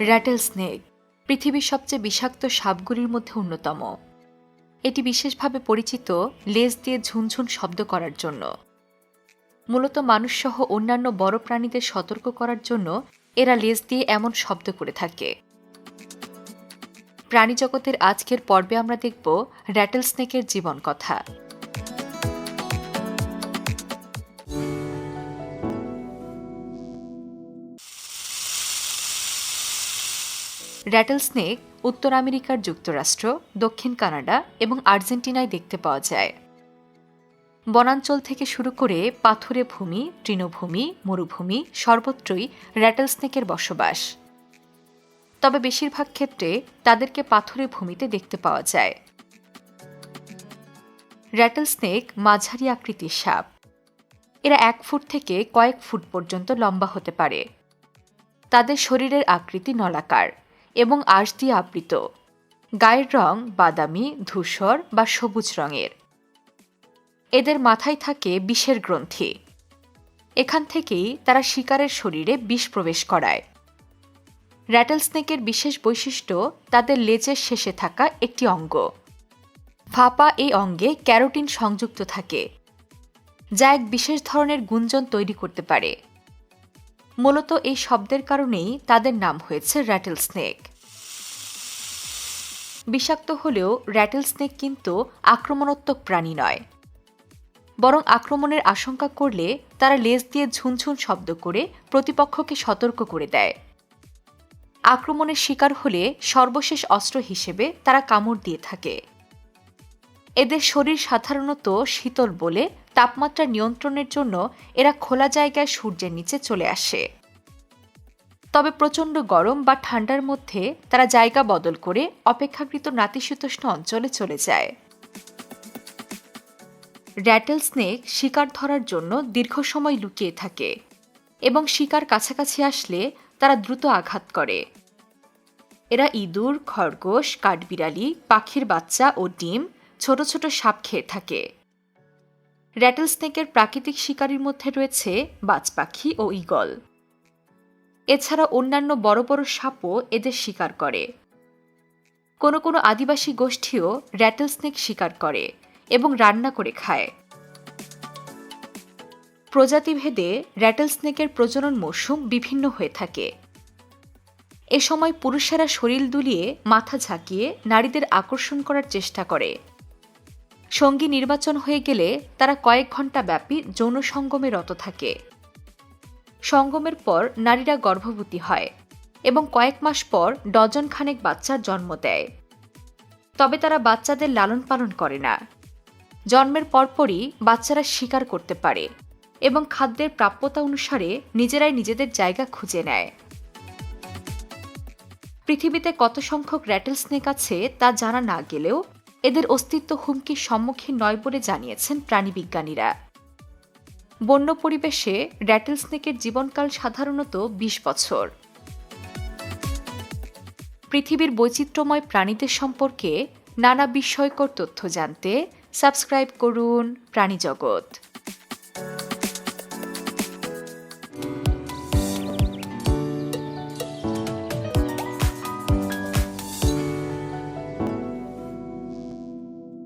Rattle snake পৃথিবীর সবচেয়ে বিষাক্ত সাপগুলির মধ্যে অন্যতম। এটি বিশেষভাবে পরিচিত লেজ দিয়ে ঝুনঝুন শব্দ করার জন্য। মূলত মানুষসহ অন্যান্য বড় প্রাণীদের সতর্ক করার জন্য এরা লেজ দিয়ে এমন শব্দ করে থাকে। প্রাণীজগতের আজকের পর্বে আমরা দেখব র্যাটেল স্নেকের জীবন কথা। র্যাটেল স্নেক উত্তর আমেরিকার যুক্তরাষ্ট্র, দক্ষিণ কানাডা এবং আর্জেন্টিনায় দেখতে পাওয়া যায়। বনাঞ্চল থেকে শুরু করে পাথুরে ভূমি, তৃণভূমি, মরুভূমি সর্বত্রই র্যাটেল স্নেকের বসবাস। তবে বেশিরভাগ ক্ষেত্রে তাদেরকে পাথুরে ভূমিতে দেখতে পাওয়া যায়। র্যাটেল স্নেক মাঝারি আকৃতির সাপ। এরা এক ফুট থেকে কয়েক ফুট পর্যন্ত লম্বা হতে পারে। তাদের শরীরের আকৃতি নলাকার। এবং আঁশ দিয়ে আবৃত। গায়ের রং বাদামি, ধূসর বা সবুজ রঙের। এদের মাথায় থাকে বিষের গ্রন্থি। এখান থেকেই তারা শিকারের শরীরে বিষ প্রবেশ করায়। র্যাটেল স্নেকের বিশেষ বৈশিষ্ট্য তাদের লেজের শেষে থাকা একটি অঙ্গ। ফাপা এই অঙ্গে ক্যারোটিন সংযুক্ত থাকে, যা এক বিশেষ ধরনের গুঞ্জন তৈরি করতে পারে। মূলত এই শব্দের কারণেই তাদের নাম হয়েছে র্যাটেল স্নেক বিষাক্ত হলেও র্যাটেল স্নেক কিন্তু আক্রমণাত্মক প্রাণী নয়। বরং আক্রমণের আশঙ্কা করলে তারা লেজ দিয়ে ঝুনঝুন শব্দ করে প্রতিপক্ষকে সতর্ক করে দেয়। আক্রমণের শিকার হলে সর্বশেষ অস্ত্র হিসেবে তারা কামড় দিয়ে থাকে। এদের শরীর সাধারণত শীতল বলে তাপমাত্রা নিয়ন্ত্রণের জন্য এরা খোলা জায়গায় সূর্যের নিচে চলে আসে। তবে প্রচণ্ড গরম বা ঠান্ডার মধ্যে তারা জায়গা বদল করে অপেক্ষাকৃত নাতিশীতোষ্ণ অঞ্চলে চলে যায়। র্যাটেল স্নেক শিকার ধরার জন্য দীর্ঘ সময় লুকিয়ে থাকে এবং শিকার কাছাকাছি আসলে তারা দ্রুত আঘাত করে। এরা ইঁদুর, খরগোশ, কাঠবিড়ালি, পাখির বাচ্চা ও ডিম, ছোট ছোট সাপ খেয়ে থাকে। র্যাটেল স্নেকের প্রাকৃতিক শিকারীর মধ্যে রয়েছে বাজ পাখি ও ইগল এছাড়া অন্যান্য বড় বড় সাপও এদের শিকার করে। কোনো কোনো আদিবাসী গোষ্ঠীও র্যাটেল স্নেক শিকার করে এবং রান্না করে খায়। প্রজাতিভেদে র্যাটেল স্নেকের প্রজনন মৌসুম বিভিন্ন হয়ে থাকে। এ সময় পুরুষেরা শরীর দুলিয়ে মাথা ঝাঁকিয়ে নারীদের আকর্ষণ করার চেষ্টা করে। সঙ্গী নির্বাচন হয়ে গেলে তারা কয়েক ঘণ্টা ব্যাপী যৌন সঙ্গমে রত থাকে। সঙ্গমের পর নারীরা গর্ভবতী হয় এবং কয়েক মাস পর ডজন খানেক বাচ্চার জন্ম দেয়। তবে তারা বাচ্চাদের লালন পালন করে না। জন্মের পরপরই বাচ্চারা শিকার করতে পারে এবং খাদ্যের প্রাপ্যতা অনুসারে নিজেরাই নিজেদের জায়গা খুঁজে নেয়। পৃথিবীতে কত সংখ্যক র্যাটেল স্নেক আছে তা জানা না গেলেও এদের অস্তিত্ব হুমকির সম্মুখীন নয় বলে জানিয়েছেন প্রাণীবিজ্ঞানীরা বন্য পরিবেশে র্যাটেল স্নেকের জীবনকাল সাধারণত ২০ বছর। পৃথিবীর বৈচিত্র্যময় প্রাণীদের সম্পর্কে নানা বিস্ময়কর তথ্য জানতে সাবস্ক্রাইব করুন প্রাণীজগৎ।